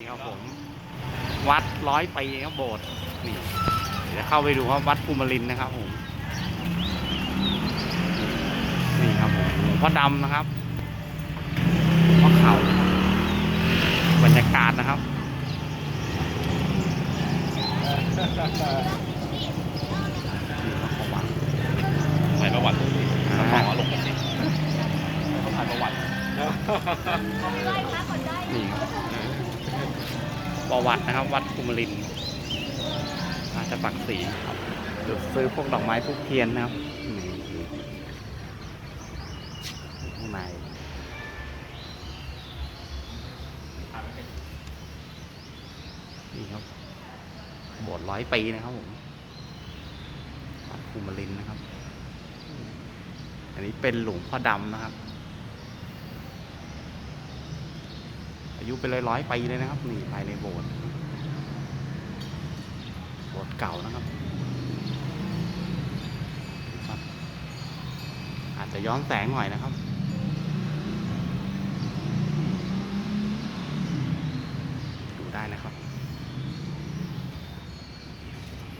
นี่ครับผมวัดร้อยปีครับโบสถ์นี่เดี๋ยวจะเข้าไปดูครับวัดภูมิลินทร์นะครับผมนี่ครับผมหลวงพ่อดำนะครับหลวงพ่อเขาบรรยากาศนะครับนี่ครับประวัติถ่ายประวัติอ่าแล้วก็ลงกันสิเขาถ่ายประวัตินี่ครับ ประวัตินะครับ วัดภูมิลินทร์ราชปักศรีครับจุดซื้อพวกดอกไม้ทุกเทียนนะครับข้างในนี่ครับโบสถ์ร้อยปีนะครับผมวัดภูมิลินนะครับ อันนี้เป็นหลวงพ่อดำนะครับ อา ยุเป็นร้อยร้อยๆปีเลยนะครับนี่ภายในโบสถ์โบสถ์เก่านะครับ อาจจะย้อนแสงหน่อยนะครับดูได้นะครับ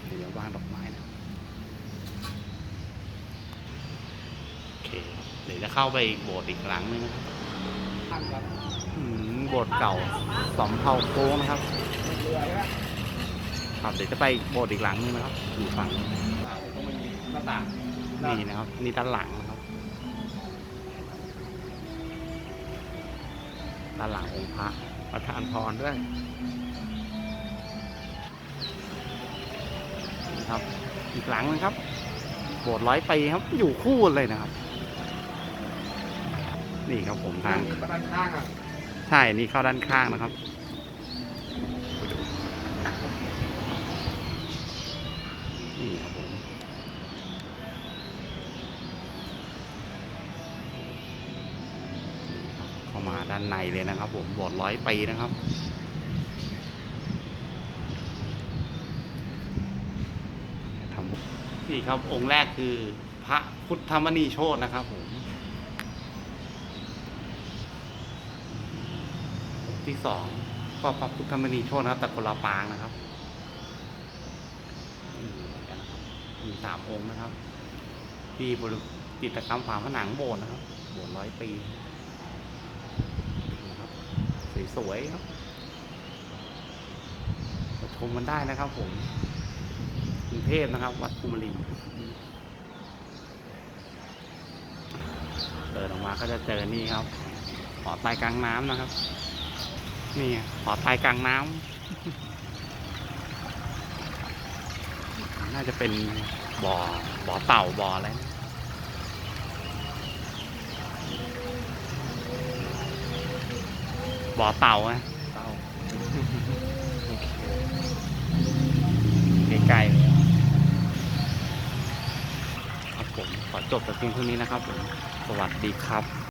เดี๋ยววางดอกไม้นะโอเคเดี๋ยวจะเข้าไปอีกโบสถ์อีกหลังนึงนะครับ โบสถ์เก่าสำเภาโค้งนะครับครับเดี๋ยวจะไปโบสถ์อีกหลังนึงนะครับอยู่ฝั่งนี้ต้องมีหน้าต่างนี่นะครับนี่ด้านหลังนะครับด้านหลังองค์พระประธานพรด้วยนี่ครับ อีกหลังนึงครับโบสถ์ร้อยปีครับ อยู่คู่กันเลยนะครับ นี่ครับผมทางประธานข้างอะใช่นี่เข้าด้านข้างนะครับ นี่ครับผมเข้ามาด้านในเลยนะครับผมบสถ์ร้อยปีนะครับนี่ครับองค์แรกคือพระพุทธมณีโชตนะครับผม องค์ ที่สองก็พระพุทธมณีโชตนะครับแต่คนละปางนะครับนี่เหมือนกันนะครับมีสามองค์นะครับ ที่บริจิตกรรมฝาผนังโบสถ์นะครับ โบสถ์ร้อยปีนะครับสวยๆครับชมกันได้นะครับผมกรุงเทพนะครับ วัดภูมิลินเดินออกมาก็จะเจอนี่ครับหอไตรกลางน้ำนะครับ นี่ไงหอไตรกลางน้ำน่าจะเป็นบ่อบ่อเต่าบ่ออะไรนะบ่อเต่าไงเต้าใกล้ๆครับผมขอจบแต่เพียงเท่านี้นะครับผมสวัสดีครับ